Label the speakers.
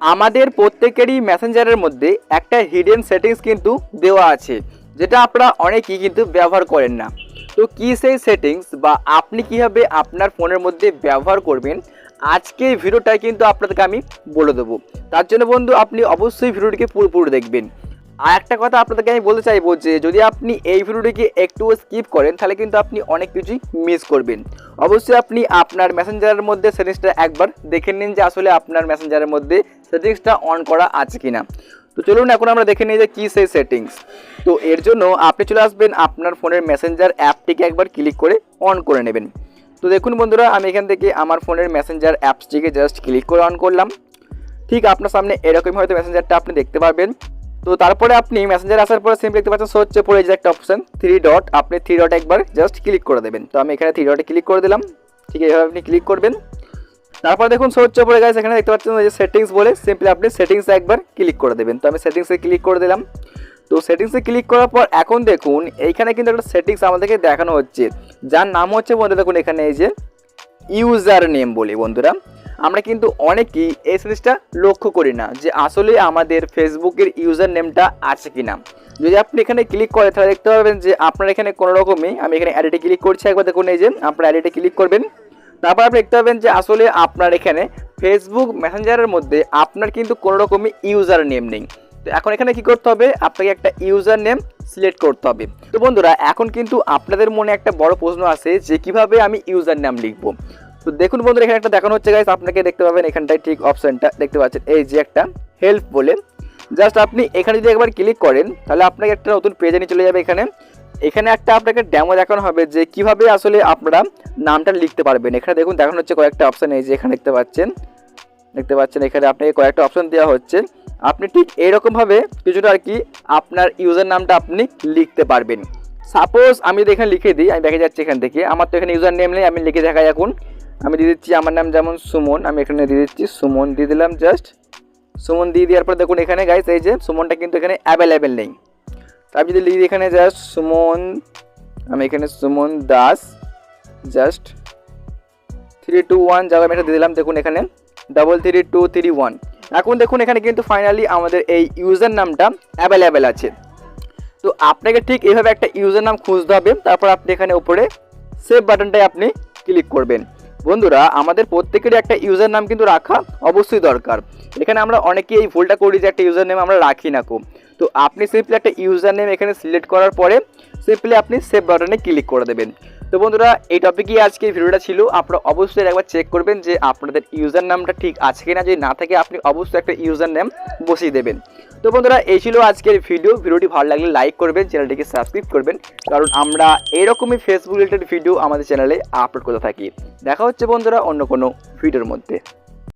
Speaker 1: আমাদের প্রত্যেকেরই মেসেঞ্জারের মধ্যে একটা হিডেন সেটিংস কিন্তু দেওয়া আছে, যেটা আপনারা অনেকেই কিন্তু ব্যবহার করেন না। তো কী সেই সেটিংস বা আপনি কীভাবে আপনার ফোনের মধ্যে ব্যবহার করবেন, আজকে ভিডিওটাই কিন্তু আপনাদেরকে আমি বলে দেবো। তার জন্য বন্ধু, আপনি অবশ্যই ভিডিওটিকে পুরোপুরি দেখবেন। আর একটা কথা আপনাদেরকে আমি বলতে চাইব যে, যদি আপনি এই ভিডিওটিকে একটু স্কিপ করেন, তাহলে কিন্তু আপনি অনেক কিছুই মিস করবেন। অবশ্যই আপনি আপনার মেসেঞ্জারের মধ্যে সেটিংসটা একবার দেখে নিন যে আসলে আপনার মেসেঞ্জারের মধ্যে সেটিংসটা অন করা আছে কিনা। তো চলুন এখন আমরা দেখে নিই যে কী সেই সেটিংস তো এর জন্য আপনি চলে আসবেন আপনার ফোনের মেসেঞ্জার অ্যাপটিকে একবার ক্লিক করে অন করে নেবেন। তো দেখুন বন্ধুরা, আমি এখান থেকে আমার ফোনের মেসেঞ্জার অ্যাপসটিকে জাস্ট ক্লিক করে অন করলাম। ঠিক আপনার সামনে এরকমই হয়তো মেসেঞ্জারটা আপনি দেখতে পারবেন। তো তারপরে আপনি মেসেঞ্জার আসার পরে সিম্পলি দেখতে পাচ্ছেন হচ্ছে পড়ে যে একটা অপশন থ্রি ডট আপনি থ্রি ডট একবার জাস্ট ক্লিক করে দেবেন। তো আমি এখানে থ্রি ডটে ক্লিক করে দিলাম। ঠিক এইভাবে আপনি ক্লিক করবেন। তারপর দেখুন সহ্য পড়ে গেছে এখানে দেখতে পাচ্ছেন যে সেটিংস বলে সিম্পলি আপনি সেটিংস একবার ক্লিক করে দেবেন। তো আমি সেটিংসে ক্লিক করে দিলাম। তো সেটিংসে ক্লিক করার পর এখন দেখুন, এইখানে কিন্তু একটা সেটিংস আমাদেরকে দেখানো হচ্ছে। যার নাম হচ্ছে বন্ধু দেখুন এখানে এই যে ইউজার নেম বলি বন্ধুরা। আমরা কিন্তু অনেকেই এই জিনিসটা লক্ষ্য করি না যে আসলে আমাদের ফেসবুকের ইউজার নেমটা আছে কি না যদি আপনি এখানে ক্লিক করেন, তাহলে দেখতে পাবেন যে আপনার এখানে কোনো রকমই আমি এখানে অ্যাডিটে ক্লিক করছি, একবার দেখুন এই যে, আপনার অ্যাডিটে ক্লিক করবেন। তারপর আপনি দেখতে পাবেন যে আসলে আপনার এখানে ফেসবুক মেসেঞ্জারের মধ্যে আপনার কিন্তু কোনো রকমই ইউজার নেম নেই। তো এখন এখানে কি করতে হবে? আপনাকে একটা ইউজার নেম সিলেক্ট করতে হবে। তো বন্ধুরা, এখন কিন্তু আপনাদের মনে একটা বড় প্রশ্ন আছে যে কীভাবে আমি ইউজার নাম লিখব? তো দেখুন বন্ধুরা, এখানে একটা দেখানো হচ্ছে গাইস আপনাকে দেখতে পাবেন এখানটায় ঠিক অপশনটা দেখতে পাচ্ছেন, এই যে একটা হেল্প বলে। জাস্ট আপনি এখানে যদি একবার ক্লিক করেন, তাহলে আপনাকে একটা নতুন পেজে নিয়ে চলে যাবে এখানে। এখানে একটা আপনাকে ডেমো দেখানো হবে যে কীভাবে আসলে আপনারা নামটা লিখতে পারবেন। এখানে দেখুন, দেখানো হচ্ছে কয়েকটা অপশন এই যে এখানে দেখতে পাচ্ছেন। দেখতে পাচ্ছেন, এখানে আপনাকে কয়েকটা অপশন দেওয়া হচ্ছে। আপনি ঠিক এইরকমভাবে কিছুটা আর কি আপনার ইউজার নামটা আপনি লিখতে পারবেন। সাপোজ আমি যদি এখানে লিখে দিই, আমি দেখে যাচ্ছি এখান থেকে। আমার তো এখানে ইউজার নেম নেই, আমি লিখে দেখাই এখন। আমি দিয়ে দিচ্ছি, আমার নাম যেমন সুমন, আমি এখানে দিয়ে দিচ্ছি সুমন। দিয়ে দিলাম জাস্ট সুমন দিয়ে দেওয়ার পর দেখুন এখানে গাইস এই যে সুমনটা কিন্তু এখানে অ্যাভেলেবেল নেই। তো আমি যদি লিখি এখানে জাস্ট সুমন, আমি এখানে Suman Das just three two one জায়গায় আমি একটা দিয়ে দিলাম, দেখুন এখানে double three two three one এখন দেখুন এখানে কিন্তু ফাইনালি আমাদের এই ইউজার নামটা অ্যাভেলেবেল আছে। তো আপনাকে ঠিক এইভাবে একটা ইউজার নাম খুঁজতে হবে, তারপর আপনি এখানে উপরে সেভ বাটনটায় আপনি ক্লিক করবেন। বন্ধুরা, আমাদের প্রত্যেকেরই একটা ইউজার নাম কিন্তু রাখা অবশ্যই দরকার। এখানে আমরা অনেকেই এই ভুলটা করি যে একটা ইউজার নেম আমরা রাখি না খুব। তো আপনি সিম্পলি একটা ইউজার নেম এখানে সিলেক্ট করার পরে সিম্পলি আপনি সেভ বাটনে ক্লিক করে দেবেন। তো বন্ধুরা, এই টপিকই আজকে ভিডিওটা ছিল। আপনারা অবশ্যই একবার চেক করবেন যে আপনাদের ইউজার নামটা ঠিক আছে কিনা। যদি না থাকে, আপনি অবশ্যই একটা ইউজার নেম বসিয়ে দেবেন। তো বন্ধুরা, এই ছিল আজকের ভিডিও ভিডিওটি ভালো লাগলে লাইক করবেন, চ্যানেলটিকে সাবস্ক্রাইব করবেন, কারণ আমরা এরকমই ফেসবুক রিলেটেড ভিডিও আমাদের চ্যানেলে আপলোড করে থাকি। দেখা হচ্ছে বন্ধুরা অন্য কোনো ভিডিওর মধ্যে।